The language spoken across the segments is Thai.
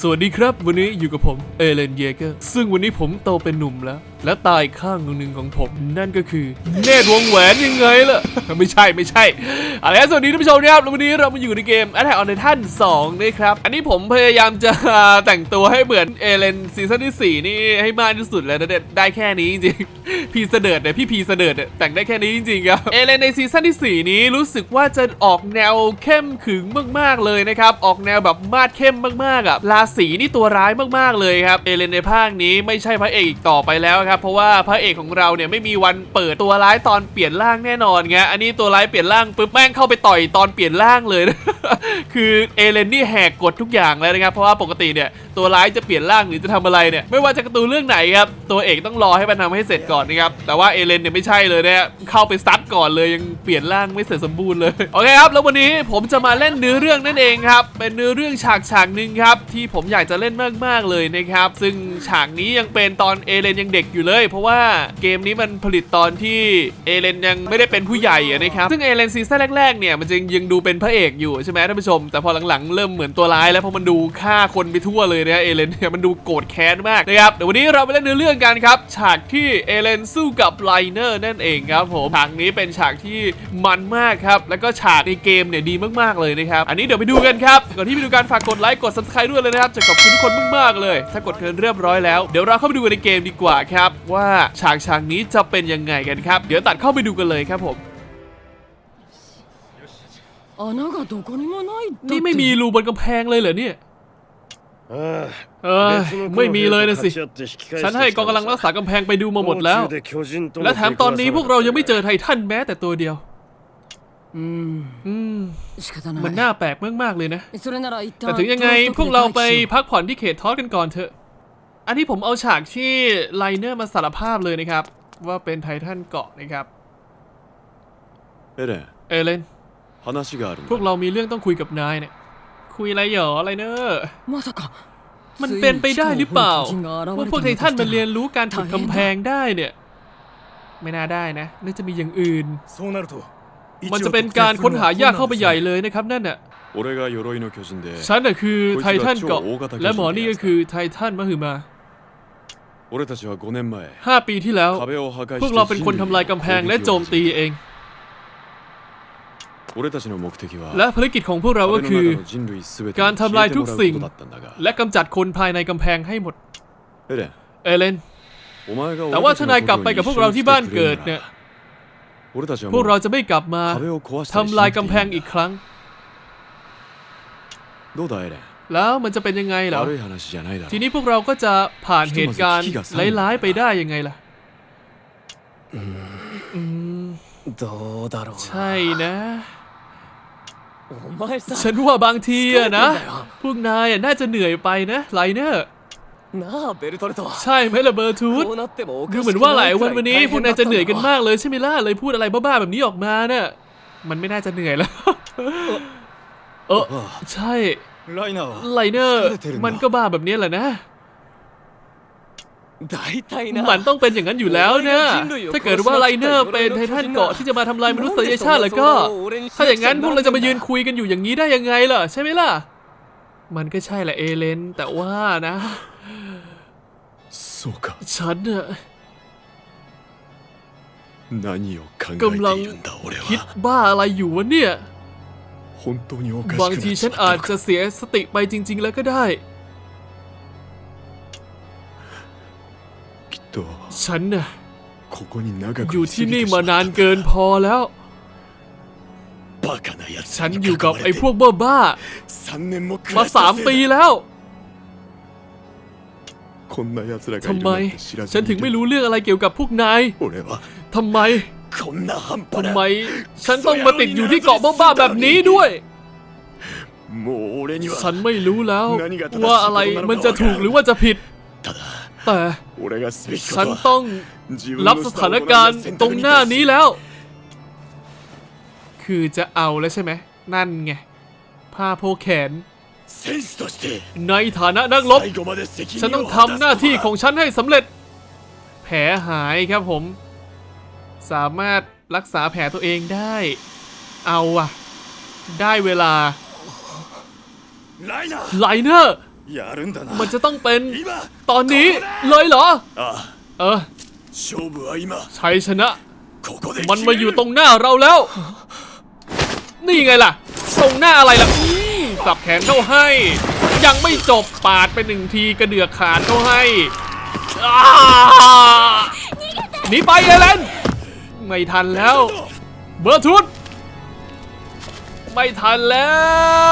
สวัสดีครับ วันนี้อยู่กับผมเอเลนเยเกอร์ซึ่งวันนี้ผมโตเป็นหนุ่มแล้ว และตายข้างหนึ่งของผมนั่นก็คือ เนตรวงแหวนยังไงล่ะ ไม่ใช่ไม่ใช่เอาละครับสวัสดีท่านผู้ชมนะครับวันนี้เรามาอยู่ในเกม Attack on Titan 2นะครับ อันนี้ผมพยายามจะแต่งตัวให้เหมือนเอเลนซีซั่นที่ 4 นี่ให้มากที่สุดแล้วนะเนี่ยได้แค่นี้จริงพีเสดิร์ดเนี่ยพี่พีเสดิร์ดเนี่ยแต่งได้แค่นี้จริงๆครับเอเลนในซีซั่นที่ 4 นี้รู้สึกว่าจะออกแนวเข้มขึงมากๆเลยนะครับออกแนวแบบมาดเข้มมากๆอะราศีนี่ตัวร้ายมากๆเลยครับเอเลนในภาคนี้ไม่ใช่พระเอกอีกต่อไปแล้วครับเพราะว่าพระเอกของเราเนี่ยไม่มีวันเปิดตัวร้ายตอนเปลี่ยนร่างแน่นอนไงอันนี้ตัวร้ายเปลี่ยนร่างปุ๊บแม่งเข้าไปต่อยตอนเปลี่ยนร่างเลยนะคือเอเลนนี่แหกกฎทุกอย่างแล้วนะครับเพราะว่าปกติเนี่ยตัวร้ายจะเปลี่ยนร่างหรือจะทำอะไรเนี่ยไม่ว่าจะการ์ตูนเรื่องไหนครับตัวเอกต้องรอให้มันทำให้เสร็จก่อนนะครับแต่ว่าเอเลนเนี่ยไม่ใช่เลยนะเข้าไปซัดก่อนเลยยังเปลี่ยนร่างไม่เสร็จสมบูรณ์เลยโอเคครับแล้ววันนี้ผมจะมาเล่นเนื้อเรื่องนั่นเองครับเป็นเนื้อเรื่องฉากฉากหนึ่งครับที่ผมอยากจะเล่นมากๆเลยนะครับซึ่งฉากนี้ยังเป็นตอนเอเลนยังเด็กอยู่เลย เพราะว่าเกมนี้มันผลิตตอนที่เอเลนยังไม่ได้เป็นผู้ใหญ่นะครับซึ่งเอเลนซีซั่นแรกๆเนี่ยมันจะยังดูเป็นพระเอกอยู่ใช่ไหมท่านผู้ชม แต่พอหลังๆเริ่มเหมือนตัวร้ายแล้วเพราะมันดูฆ่าคนไปทั่วเลยนะเอเลนเนี่ยมันดูโกรธแค้นมากนะครับเดี๋ยววันนี้เราไปเล่นเนื้อเรื่องกันครับฉากที่เอเลนสู้กับไลเนอร์นั่นเองครับผมฉากนี้เป็นฉากที่มันมากครับแล้วก็ฉากในเกมเนี่ยดีมากๆเลยนะครับอันนี้เดี๋ยวไปดูกันครับก่อนที่ไปดูการฝากกดไลค์กด subscribe ด้วยเลยนะครับจะขอบคุณทุกคนมากๆเลย ถ้ากดเกินเรียบร้อยแล้วเดี๋ยวเราเข้าไปดูกันในเกมดีกว่าครับับว่าฉากฉากนี้จะเป็นยังไงกันครับ เดี๋ยวตัดเข้าไปดูกันเลยครับผมนี่ไม่มีรูบนกำแพงเลยเหรอเนี่ยเออไม่มีเลยนะสิ ฉันให้กองกำลังรักษากำแพงไปดูมาหมดแล้ว และแถมตอนนี้พวกเรายังไม่เจอไททันแม้แต่ตัวเดียวมันน่าแปลกมากมากเลยนะ แต่ถึงยังไงพวกเราไปพักผ่อนที่เขตทอสกันก่อนเถอะ อันนี้ผมเอาฉากที่ไลเนอร์มาสารภาพเลยนะครับ ว่าเป็นไททันเกาะนะครับ エレン เอเลน 話があるん พวก だ เรามีเรื่องต้องคุยกับนายเนี่ย คุยอะไรเหรอไลเนอร์ うまさか มันเป็นไปได้หรือเปล่า ついに地下の ว่า 巨人が現れ พวกไท た ทัน の มัน と เรีย した นรู้การขุดกำแพงได้เนี่ย ไม่น่าได้นะน่าจะมีอย่างอื่น そうなると มันจะเป็นการค้นหายากเข้าไปใหญ่เลยนะครับนั่นน่ะ 俺が鎧の巨人で ฉันน่ะคือไททันเกาะ และหมอนี่ก็คือไททันมหึมา ห้าปีที่แล้ว พวกเราเป็นคนทำลายกำแพงและโจมตีเอง และภารกิจของพวกเราก็คือ การทำลายทุกสิ่ง และกำจัดคนภายในกำแพงให้หมด เอเลน แต่ว่าทนายกลับไปกับพวกเราที่บ้านเกิดเนี่ย พวกเราจะไม่กลับมาทำลายกำแพงอีกครั้งดูดเอเลน แล้วมันจะเป็นยังไงเหรอทีนี้พวกเราก็จะผ่านเหตุการณ์ร้ายๆไปได้ยังไงล่ะใช่นะฉันว่าบางทีนะ พวกนายน่าจะเหนื่อยไปนะไลเนอร์ใช่ไหมล่ะเบอร์ทูธดูเหมือนว่าหลายวันวันนี้พวกนายจะเหนื่อยกันมากเลยใช่ไหมล่ะเลยพูดอะไรบ้าๆแบบนี้ออกมาเนี่ยมันไม่น่าจะเหนื่อยแล้วเออใช่ ไลเนอร์ไลเนอร์มันก็บ้าแบบนี้แหละนะมันต้องเป็นอย่างนั้นอยู่แล้วนะ ถ้าเกิดว่าไลเนอร์เป็นไททันเกาะที่จะมาทำลายมนุษยชาติแล้วก็ ถ้าอย่างนั้นพวกเราจะมายืนคุยกันอยู่อย่างนี้ได้ยังไงล่ะ ใช่ไหมล่ะ มันก็ใช่แหละเอเลน แต่ว่านะฉันอะกำลังคิดบ้าอะไรอยู่วะเนี่ย บางทีฉันอาจจะเสียสติไปจริง ๆ แล้วก็ได้ ฉันน่ะอยู่ที่นี่มานานเกินพอแล้ว ฉันอยู่กับไอ้พวกบ้าๆมาสามปีแล้วทำไม ฉันถึงไม่รู้เรื่องอะไรเกี่ยวกับพวกนายทำไม ทำไม ฉันต้องมาติดอยู่ที่เกาะบ้าๆแบบนี้ด้วย ฉันไม่รู้แล้ว ว่าอะไรมันจะถูกหรือว่าจะผิด แต่ฉันต้องรับสถานการณ์ตรงหน้านี้แล้ว คือจะเอาแล้วใช่ไหม นั่นไง ผ้าโพแขน ในฐานะนักรลบ บฉันต้องทำหน้าที่ของฉันให้สำเร็จ แผลหายครับผม สามารถรักษาแผลตัวเองได้ เอาอะได้เวลาไลเนอร์ไลเนอร์มันจะต้องเป็นตอนนี้เลยเหรอ เออชัยชนะ มันมาอยู่ตรงหน้าเราแล้ว นี่ไงล่ะ ตรงหน้าอะไรล่ะสับแขนเข้าให้ ยังไม่จบปาดไปหนึ่งทีกระเดือกขาดเข้าให้หนีไปเอเลน ไม่ทันแล้ว เบอร์ทุดไม่ทันแล้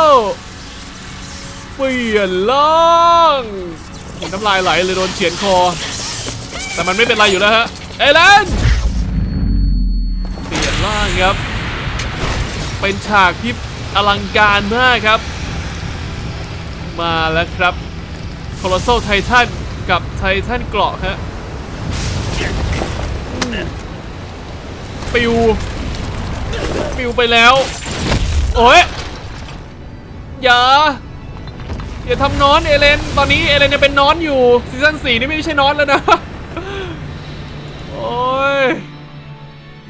วเปลี่ยนล่างน้ำลายไหลเลยโดนเฉียนคอ แต่มันไม่เป็นไรอยู่แล้วฮะ เอเลนเปลี่ยนร่างครับ เป็นฉากที่อลังการมากครับ มาแล้วครับโคล o โซไททันกับไททันเกราะฮะ ปิว ปิวไปแล้ว โอ้ย อย่า อย่าทำนอนเอเลน ตอนนี้เอเลนยังเป็นนอนอยู่ ซีซั่นสี่นี่ไม่ใช่นอนแล้วนะ โอ้ย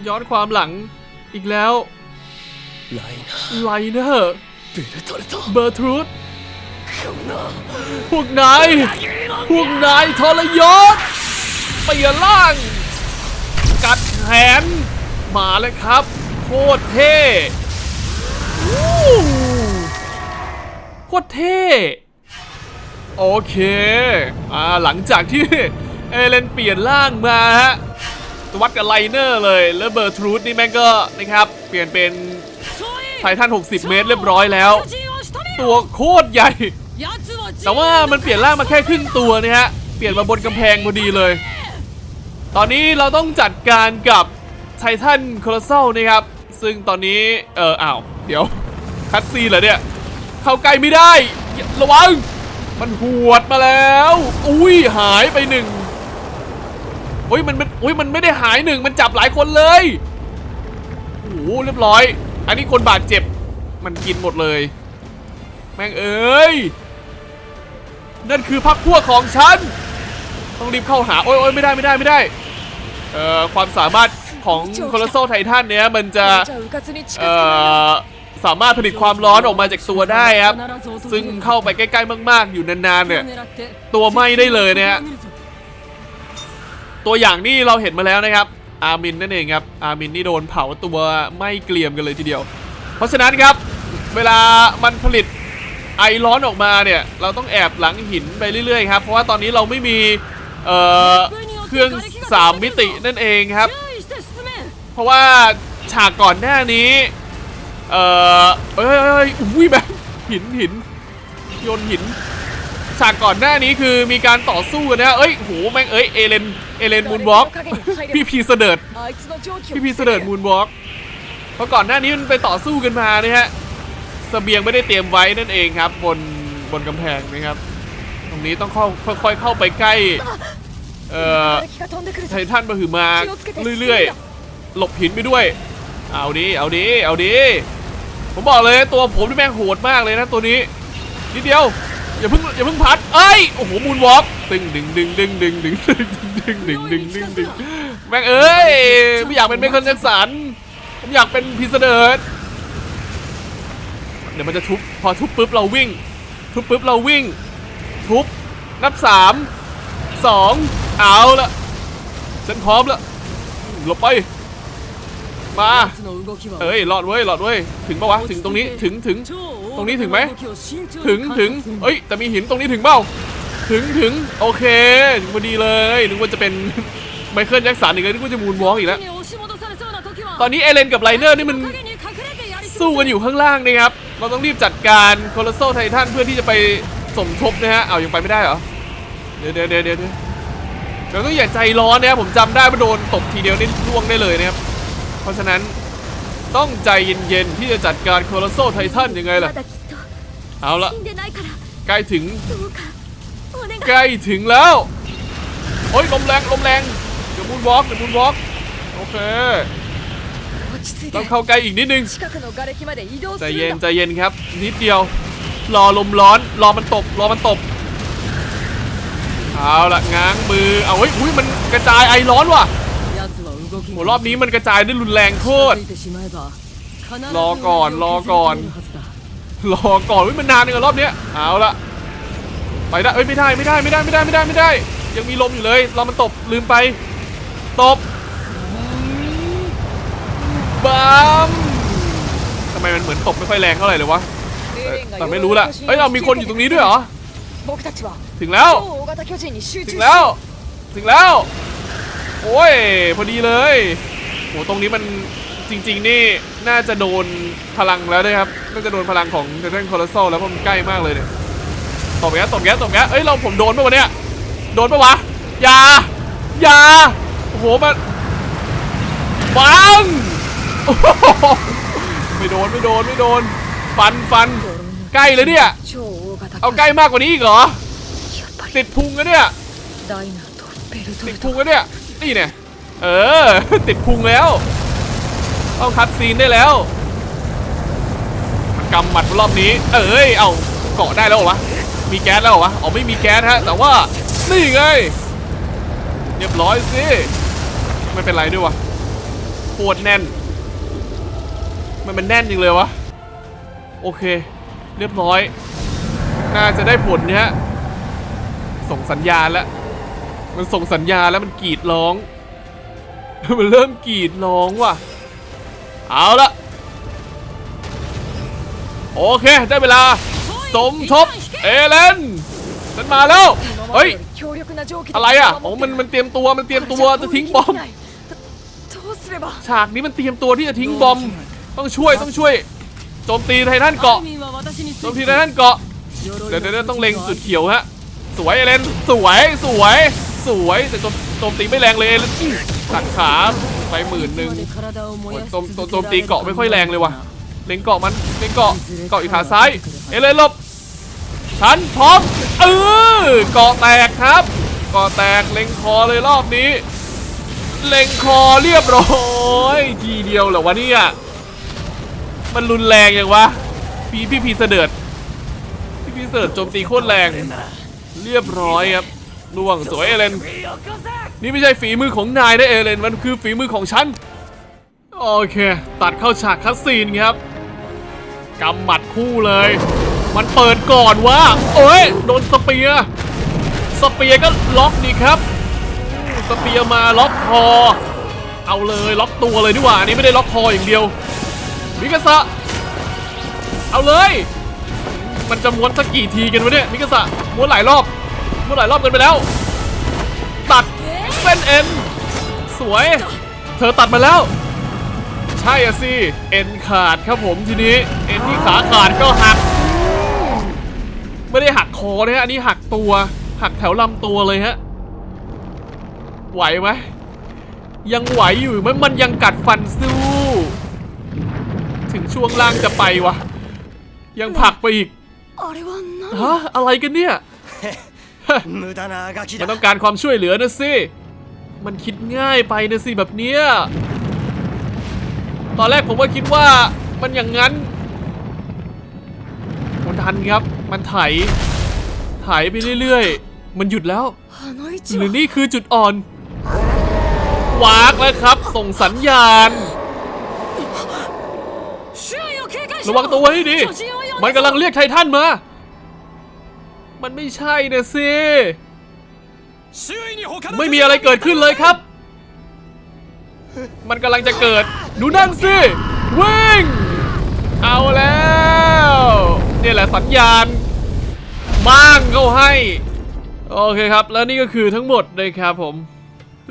ย้อนความหลังอีกแล้วไลไลเนอร์เบอร์ทรูดพวกนาย พวกนายทรยศเปลี่ยนร่าง กัดแขน มาเลยครับ โคตรเท่โคตรเท่โอเค อ่า หลังจากที่เอเลนเปลี่ยนร่างมาฮะวัดกับไลเนอร์เลย แล้วเบอร์ทรูดนี่แม่งก็นะครับ เปลี่ยนเป็นไททัน 60 เมตรเรียบร้อยแล้ว ตัวโคตรใหญ่ แต่ว่ามันเปลี่ยนร่างมาแค่ครึ่งตัวนะฮะ เปลี่ยนมาบนกำแพงพอดีเลย ตอนนี้เราต้องจัดการกับ ไททันโคลอสเซลนะครับ ซึ่งตอนนี้ เอออ้าว เดี๋ยว คัดซีเหรอเนี่ย เข้าใกล้ไม่ได้ ระวัง มันหวดมาแล้ว อุ้ย หายไปหนึ่งอุ้ยมันมันอุ้ยมันไม่ได้หายหนึ่งมันจับหลายคนเลยโอ้โหเรียบร้อย อันนี้คนบาดเจ็บ มันกินหมดเลย แม่งเอ้ย นั่นคือพักพวกของฉัน ต้องรีบเข้าหา โอ้ยโอ้ยไม่ได้ไม่ได้ไม่ได้ เอ่อ ความสามารถ ของโคล o โซไททันเนี้ยมันจะเอ่อสามารถผลิตความร้อนออกมาจากตัวได้ครับ ซึ่งเข้าไปใกล้ๆมาก ๆ อยู่นานๆเนี่ย ตัวไหม้ได้เลยเนี่ยฮะตัวอย่างนี่เราเห็นมาแล้วนะครับ อามินนั่นเองครับ อามินนี่โดนเผาตัวไหม้เกลียมกันเลยทีเดียว เพราะฉะนั้นครับ เวลามันผลิตไอร้อนออกมาเนี่ย เราต้องแอบหลังหินไปเรื่อยๆครับ เพราะว่าตอนนี้เราไม่มี เอ่อ เครื่อง 3 มิตินั่นเองครับ เพราะว่าฉากก่อนหน้านี้ เออเอ้ยเอ้ยอุ้ยแบบหินหินโยนหิน ฉากก่อนหน้านี้คือมีการต่อสู้กันนะเอ้ยโหแม่งเอ้ยเอเลนเอเลนมูนวอล์กพี่พีเสดิร์ดพี่พีเสดิร์ดมูนวอล์กเพราะก่อนหน้านี้มันไปต่อสู้กันมานี่ฮะเสบียงไม่ได้เตรียมไว้นั่นเองครับ บนบนกำแพงนะครับ ตรงนี้ต้องเข้าค่อยๆเข้าไปใกล้ เอ่อไททันมาหือมาเรื่อยๆ หลบหินไปด้วย เอาดิเอาดิเอาดิผมบอกเลยตัวผมนี่แม่งโหดมากเลยนะตัวนี้นิดเดียวอย่าเพิ่งอย่าเพิ่งพัดเอ้ยโอ้โหมูนวอล์กดึงดึงดึงดึงดึงดึงดึงดึงดึงดึงดึงดึงแม่งเอ้ยไม่อยากเป็นไมคิลแจ็คสันผมอยากเป็นพีเสเดิร์ดเดี๋ยวมันจะทุบพอทุบปุ๊บเราวิ่ง ทุบปุ๊บเราวิ่ง ทุบนับสามสองเอาละฉันพร้อมล้วหลบไป มาเอ้ยรอดเว้ยรอดเว้ยถึงปะวะถึงตรงนี้ถึงถึงตรงนี้ถึงไหมถึงถึงเอ้ยแต่มีหินตรงนี้ถึงเปล่าถึงถึงโอเคถึงพอดีเลยนึกว่าจะเป็นไมเคิลแจ็คสันอีกแล้วนึกว่าจะมูนวอล์กอีกแล้วตอนนี้เอเลนกับไลเนอร์นี่มันสู้กันอยู่ข้างล่างนะครับ เราต้องรีบจัดการโคล o โซไททันเพื่อที่จะไปสมทบนะฮะ เอายังไปไม่ได้เหรอเดี๋ยวเดี๋ยวเดี๋ยวเดี๋ยวเราต้องอย่าใจร้อนนะครับผมจำได้ว่าโดนตบทีเดียวนี่ล่วงได้เลยนะครับ เพราะฉะนั้นต้องใจเย็นๆที่จะจัดการโคโลโซไททันยังไงล่ะ เอาละใกล้ถึง ใกล้ถึงแล้วโอ้ยลมแรงลมแรงเดี๋ยวมูนวอล์กเดี๋ยวมูนวอล์กโอเคต้องเข้าใกล้อีกนิดนึงใจเย็นใจเย็นครับ นิดเดียว รอลมร้อน รอมันตบ รอมันตบ เอาละง้างมือ เอาเฮ้ยมันกระจายไอร้อนว่ะ โหรอบนี้มันกระจายได้รุนแรงโคตรรอก่อนรอก่อน รอก่อนวิ่งมันนานนึงรอบนี้เอาละไปได้เอ้ยไม่ได้ไม่ได้ไม่ได้ไม่ได้ไม่ได้ไม่ได้ ยังมีลมอยู่เลย เรามันตบลืมไป ตบบัมทำไมมันเหมือนตบไม่ค่อยแรงเท่าไหร่เลยวะแต่ไม่รู้ละเอ้ยเรามีคนอยู่ตรงนี้ด้วยเหรอ ถึงแล้ว ถึงแล้ว ถึงแล้ว โอ้ย พอดีเลยโหตรงนี้มันจริง ๆ นี่น่าจะโดนพลังแล้วนะครับ น่าจะโดนพลังของเดนเทนคอร์โซแล้วเพราะมันใกล้มากเลยเนี่ยตบแกตบแกตบแกเอ้ยเราผมโดนปะวะเนี่ย โดนปะวะอย่าอย่าโอ้โหมันฟันไม่โดนไม่โดนไม่โดน ฟันฟันใกล้เลยเนี่ย เอาใกล้มากกว่านี้อีกเหรอ ติดพุงกันเนี่ย ติดพุงกันเนี่ย นี่เนี่ย เออ ติดพุงแล้ว ต้องคัดซีนได้แล้ว มันกำหมัดรอบนี้ เอ้ย เอาเกาะได้แล้ววะ มีแก๊สแล้ววะ อ๋อไม่มีแก๊สฮะ แต่ว่า นี่ไง เรียบร้อยสิ ไม่เป็นไรด้วยวะโคตรแน่น มันมันแน่นจริงเลยวะ โอเค เรียบร้อย น่าจะได้ผลเนี่ยฮะส่งสัญญาณแล้ว มันส่งสัญญาแล้วมันกรีดร้อง มันเริ่มกรีดร้องว่ะ เอาละโอเค ได้เวลา สมทบ เอเลนมันมาแล้ว เฮ้ย อะไรอะโอ้มันมันเตรียมตัวมันเตรียมตัวจะทิ้งบอม ฉากนี้มันเตรียมตัวที่จะทิ้งบอม ต้องช่วยต้องช่วยโจมตีไททันเกาะโจมตีไททันเกาะเดี๋ยวเดี๋ยวต้องเล็งจุดเขียวฮะสวยเอเลนสวยสวย สวยแต่โจมตีไม่แรงเลยตัดขาไปหมื่นหนึ่งโจมโจมตีเกาะไม่ค่อยแรงเลยว่ะเล็งเกาะมันเล็งเกาะเกาะอีกขาซ้าย เอเลยหลบฉันพร้อมเออเกาะแตกครับเกาะแตกเล็งคอเลยรอบนี้ เล็งคอเรียบร้อยทีเดียวเหรอวะเนี่ยมันรุนแรงยังวะพี่พี่พีเสด็จพี่พีเสด็จโจมตีโคตรแรง เรียบร้อยครับ ล่วงสวยเอเลน นี่ไม่ใช่ฝีมือของนายนะเอเลน มันคือฝีมือของฉัน โอเค ตัดเข้าฉากคัสซีนครับกำหมัดคู่เลย มันเปิดก่อนว่า โอ้ย โดนสเปียร์สเปียร์ก็ล็อกดีครับ สเปียร์มาล็อกคอ เอาเลยล็อกตัวเลยดีกว่า อันนี้ไม่ได้ล็อกคออย่างเดียวมิกาสะเอาเลย มันจะม้วนสักกี่ทีกันวะเนี่ยมิกาสะม้วนหลายรอบ เมื่อหลายรอบกันไปแล้ว ตัดเส้นเอ็น สวย เธอตัดมาแล้ว ใช่อะสิ เอ็นขาดครับผมทีนี้ เอ็นที่ขาขาดก็หัก ไม่ได้หักคอนะฮะ อันนี้หักตัว หักแถวลำตัวเลยฮะ ไหวไหม ยังไหวอยู่มันมันยังกัดฟันสู้ ถึงช่วงล่างจะไปวะ ยังผักไปอีกฮะอะไรกันเนี่ย มันต้องการความช่วยเหลือนะสิ มันคิดง่ายไปนะสิแบบเนี้ย ตอนแรกผมก็คิดว่ามันอย่างนั้น มันทันครับ มันไถ ไถไปเรื่อยๆ มันหยุดแล้ว หรือนี่คือจุดอ่อน วากแล้วครับ ส่งสัญญาณ ระวังตัวให้ดี มันกำลังเรียกไททันมา มันไม่ใช่นะสิไม่มีอะไรเกิดขึ้นเลยครับ มันกำลังจะเกิด ดูนั่นสิวิ่ง เอาแล้วนี่แหละสัญญาณบ้างเขาให้ โอเคครับ แล้วนี่ก็คือทั้งหมดเลยครับผม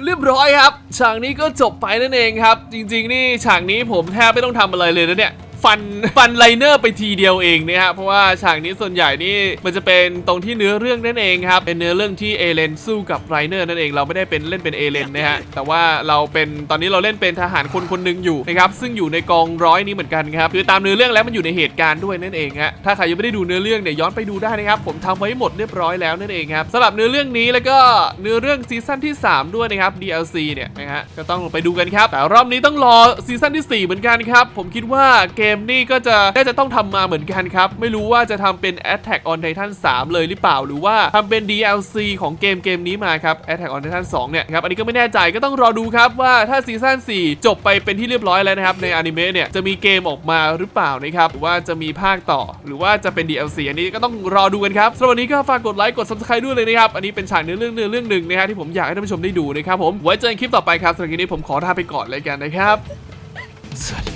เรียบร้อยครับ ฉากนี้ก็จบไปนั่นเองครับ จริง ๆ นี่ฉากนี้ผมแทบไม่ต้องทำอะไรเลยนะเนี่ย ฟันฟันไลเนอร์ไปทีเดียวเองเนี่ยฮะเพราะว่าฉากนี้ส่วนใหญ่นี่มันจะเป็นตรงที่เนื้อเรื่องนั่นเองครับเป็นเนื้อเรื่องที่เอเลนสู้กับไรเนอร์นั่นเองเราไม่ได้เป็นเล่นเป็นเอเลนนะฮะแต่ว่าเราเป็นตอนนี้เราเล่นเป็นทหารคนคนหนึ่งอยู่นะครับซึ่งอยู่ในกองร้อยนี้เหมือนกันครับคือตามเนื้อเรื่องแล้วมันอยู่ในเหตุการณ์ด้วยนั่นเองฮะถ้าใครยังไม่ได้ดูเนื้อเรื่องเนี่ยย้อนไปดูได้นะครับผมทำไว้หมดเรียบร้อยแล้วนั่นเองครับสำหรับเนื้อเรื่องนี้แล้วก็เนื้อเรื่องซีซั่นที่ 3 ด้วยนะครับ DLC เนี่ยนะฮะก็ต้องไปดูกันครับแต่รอบนี้ต้องรอซีซั่นที่ 4 เหมือนกันครับผมคิดว่าเกมมนี่ก็จะน่าจะต้องทำมาเหมือนกันครับ ไม่รู้ว่าจะทำเป็น Attack on Titan 3 เลยหรือเปล่าหรือว่าทำเป็น DLC ของเกมเกมนี้มาครับ Attack on Titan 2 เนี่ยครับอันนี้ก็ไม่แน่ใจก็ต้องรอดูครับว่าถ้าซีซั่น4 จบไปเป็นที่เรียบร้อยแล้วนะครับในอนิเมะเนี่ยจะมีเกมออกมาหรือเปล่านะครับหรือว่าจะมีภาคต่อ หรือว่าจะเป็น DLC อันนี้ก็ต้องรอดูกันครับสำหรับวันนี้ก็ฝากกดไลค์กด Subscribe ด้วยเลยนะครับอันนี้เป็นฉากเนื้อเรื่องเนื้อเรื่องหนึ่งนะฮะที่ผมอยากให้ท่านผู้ชมได้ดูนะครับผมไว้เจอกันคลิปต่อไปครับสำหรับคลิปนี้ผมขอลาไปก่อนเลยกันนะครับそれ